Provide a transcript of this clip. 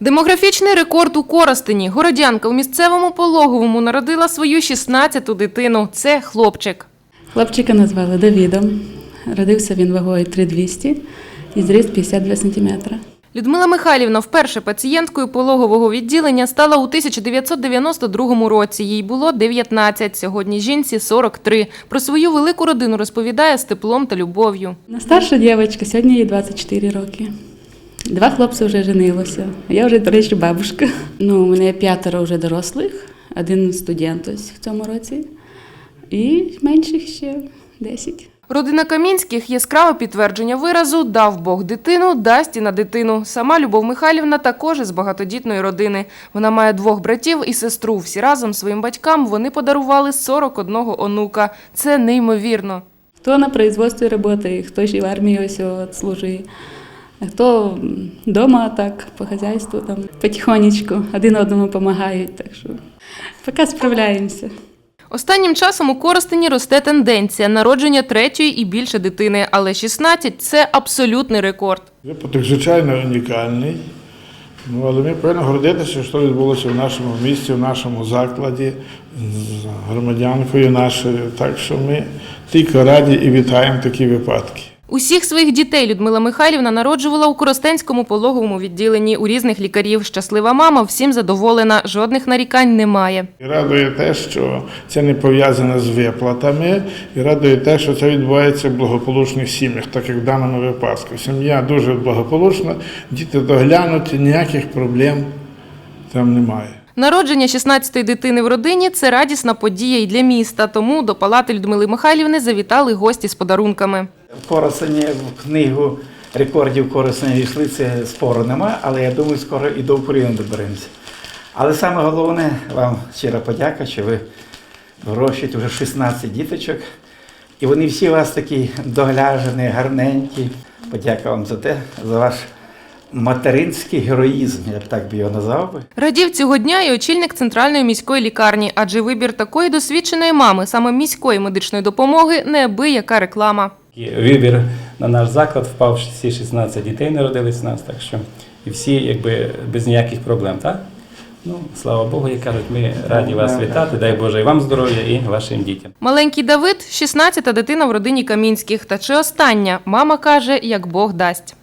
Демографічний рекорд у Коростені. Городянка у місцевому пологовому народила свою 16-ту дитину. Це хлопчик. Хлопчика назвали Давідом. Родився він вагою 3200 і зріст 52 см. Людмила Михайлівна вперше пацієнткою пологового відділення стала у 1992 році. Їй було 19, сьогодні жінці 43. Про свою велику родину розповідає з теплом та любов'ю. На старша дівчинка, сьогодні їй 24 роки. Два хлопці вже женилося. Я вже, до речі, бабушка. Ну, у мене п'ятеро вже дорослих, один студент ось в цьому році. І менших ще 10. Родина Камінських яскраве підтвердження виразу «дав Бог дитину, дасть і на дитину». Сама Любов Михайлівна також із багатодітної родини. Вона має двох братів і сестру. Всі разом своїм батькам вони подарували 41 онука. Це неймовірно. Хто на производстві працює, хто ще в армії ось служить, а хто вдома так, по хазяйству, там, потихонечку, один одному допомагають. Так що поки справляємося. Останнім часом у Коростені росте тенденція народження третьої і більше дитини, але 16 – це абсолютний рекорд. Випадок, звичайно, унікальний. Ну, але ми повинні гордитися, що відбулося в нашому місті, в нашому закладі з громадянкою нашою. Так що ми тільки раді і вітаємо такі випадки. Усіх своїх дітей Людмила Михайлівна народжувала у Коростенському пологовому відділенні у різних лікарів. Щаслива мама всім задоволена, жодних нарікань немає. Радує те, що це не пов'язано з виплатами, і радує те, що це відбувається в благополучних сім'ях, так як в даному випадку. Сім'я дуже благополучна, діти доглянуті, ніяких проблем там немає. Народження 16-ї дитини в родині – це радісна подія і для міста, тому до палати Людмили Михайлівни завітали гості з подарунками. Коросені в книгу рекордів Коросені війшли, це спору нема, але я думаю, скоро і до України доберемося. Але саме головне, вам щира подяка, що ви вирощуєте вже 16 діточок. І вони всі у вас такі догляжені, гарненькі. Подяка вам за те, за ваш материнський героїзм, я б так би його назвав би. Радів цього дня і очільник центральної міської лікарні, адже вибір такої досвідченої мами, саме міської медичної допомоги, неабияка реклама. Вибір на наш заклад впав, всі 16 дітей народились у нас, так що і всі якби без ніяких проблем, так? Ну, слава Богу, як кажуть, ми раді вас вітати. Дай Боже і вам здоров'я, і вашим дітям. Маленький Давид – 16-та дитина в родині Камінських. Та чи остання? Мама каже, як Бог дасть.